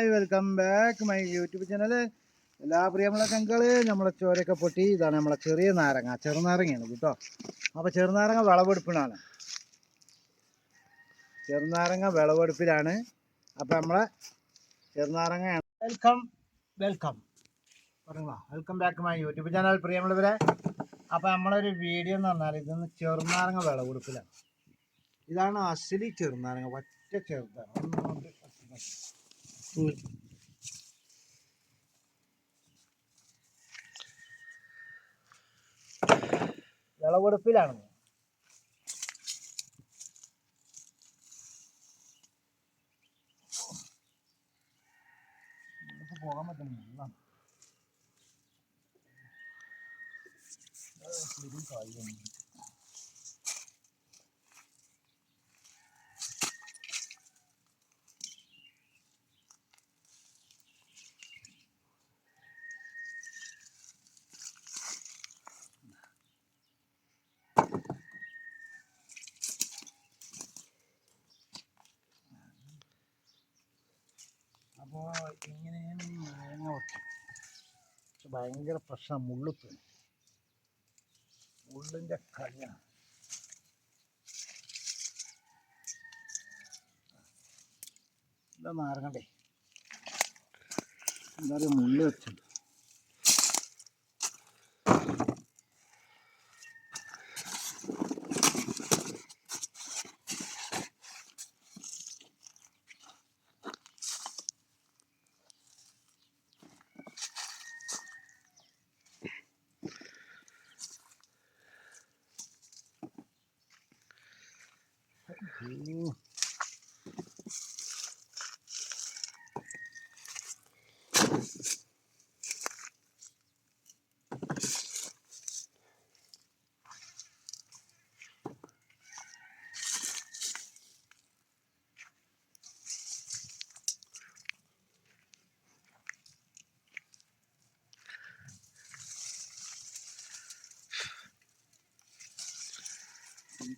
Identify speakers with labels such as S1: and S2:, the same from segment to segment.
S1: Hi welcome back my YouTube channel എല്ലാ പ്രിയമുള്ള കങ്കൾ നമ്മളെ ചോരയൊക്കെ പൊട്ടി. ഇതാണ് നമ്മളെ ചെറിയ നാരങ്ങ ചെറുനാരങ്ങയാണ് കേട്ടോ അപ്പോൾ ചെറുനാരങ്ങ വിളവെടുപ്പിനാണ്. ചെറുനാരങ്ങ വിളവെടുപ്പിലാണ്. അപ്പോൾ നമ്മളെ ചെറുനാരങ്ങ വെൽക്കം വെൽക്കം പറഞ്ഞോ welcome back my YouTube channel പ്രിയമുള്ളവരെ. അപ്പോൾ നമ്മളൊരു വീഡിയോ എന്ന് പറഞ്ഞാൽ ഇതൊന്ന് ചെറുനാരങ്ങ വിളവെടുപ്പിലാണ്. ഇതാണ് അസലി ചെറുനാരങ്ങ ഒറ്റ ചെറുതാണ് ഒന്നുകൊണ്ട് വിളവെടുപ്പിലാണ്. പോകാൻ പറ്റുന്നില്ല അപ്പോൾ ഇങ്ങനെയാണ് ഈ നാരങ്ങ വെച്ചത് പക്ഷെ ഭയങ്കര പ്രശ്നം മുള്ളുത്ത്. മുള്ളിന്റെ കളിയാണ് എന്താ നാരങ്ങണ്ടേ എന്താ പറയുക മുള്ള് വെച്ചിട്ടുണ്ട്.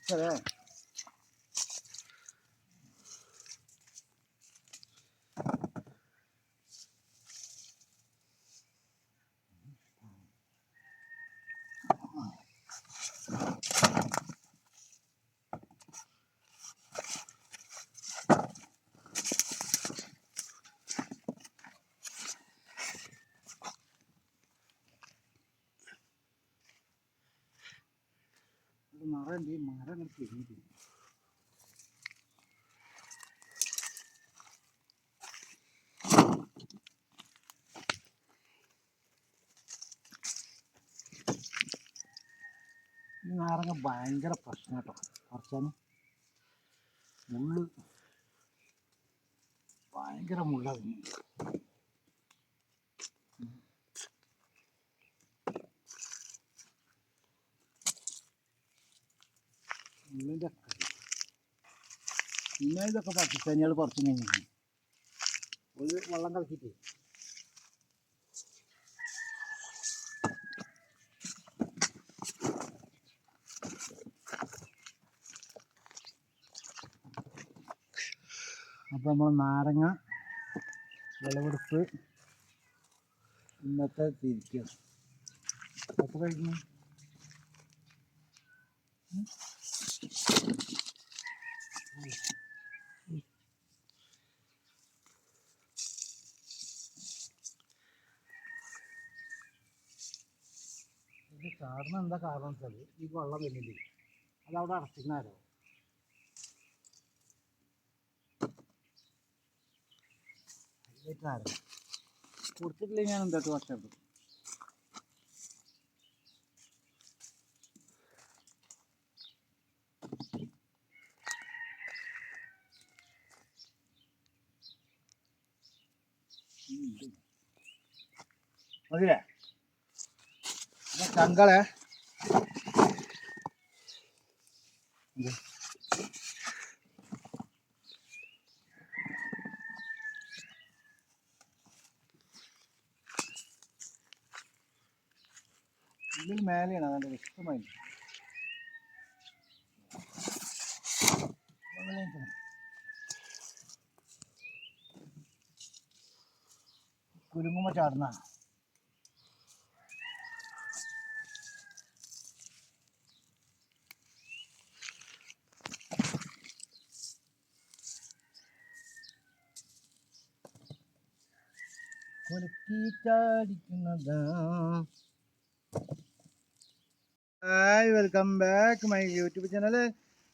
S1: Pera. മരം ഉണ്ട് ഈ മരം അങ്ങോട്ട് തിരിഞ്ഞിട്ട് ഈ നാരങ്ങ ഭയങ്കര പ്രശ്നം കേട്ടോ. കുറച്ചാണ്. മുള്ള്. ഭയങ്കര മുള്ളതിന് കളി പിന്നെ ഇതൊക്കെ പാകിസ്ഥാനികൾ കുറച്ച് കഴിഞ്ഞു ഒരു വെള്ളം കളിച്ചിട്ട് അപ്പോൾ നമ്മൾ നാരങ്ങ വിളവെടുപ്പ് ഇന്നത്തെ തിരിക്കുക എത്ര കഴിക്കുന്നു? ചാടുന്ന എന്താ കാരണം വെച്ചാൽ ഈ വെള്ളം വരുന്നില്ലേ അതവിടെ അടച്ചിരുന്നാരോ ആരോ? കൊടുത്തിട്ടില്ലെങ്കിൽ ഞാൻ എന്താ കഷ്ടപ്പെട്ടു അപ്പൊ ചങ്കളെ. ഇത്. ഇതിൽ മേലെയാണ് അതെന്റെ വ്യക്തമായി കുലുങ്ങുമ്പോൾ ചാടുന്നതാണ് hi welcome back my YouTube channel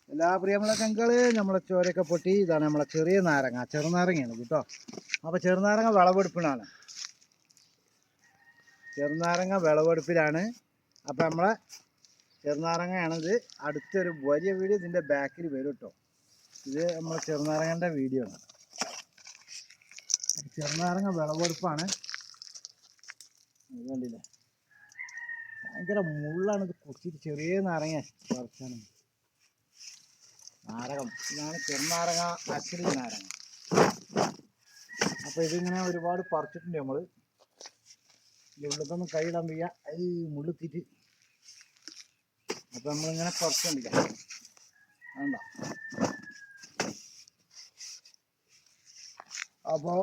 S1: എല്ലാ പ്രിയമുള്ള കങ്കൾ നമ്മളെ ചോരയൊക്കെ പൊട്ടി. ഇതാണ് നമ്മളെ ചെറിയ നാരങ്ങ ചെറുനാരങ്ങയാണ് കേട്ടോ. അപ്പോൾ ചെറുനാരങ്ങ വിളവെടുപ്പിനാണ്. ചെറുനാരങ്ങ വിളവെടുപ്പിലാണ്. അപ്പോൾ നമ്മളെ ചെറുനാരങ്ങയാണിത്. അടുത്തൊരു വലിയ വീഡിയോ ഇതിന്റെ ബാക്കിൽ വരും കേട്ടോ. ഇത് നമ്മളെ ചെറുനാരങ്ങന്റെ വീഡിയോ ആണ്. ചെറുനാരങ്ങ വിളവെടുപ്പാണ്. കണ്ടില്ലേ? ഭയങ്കര മുള്ളാണ് ഇത് കുത്തിയിട്ട് ചെറിയ നാരങ്ങ പറിച്ചാണ് നാരകം. ഇതാണ് ചെറുനാരങ്ങ അച്ചടി നാരങ്ങ. അപ്പോൾ ഇതിങ്ങനെ ഒരുപാട് പറിച്ചിട്ടുണ്ട് നമ്മൾ ഉള്ളിലൊന്നും കൈയിടാൻ വയ്യ. ഈ മുള്ളുത്തിട്ട്. അപ്പൊ നമ്മളിങ്ങനെ പറിച്ചുകൊണ്ടിരിക്കാം വേണ്ട. അപ്പോൾ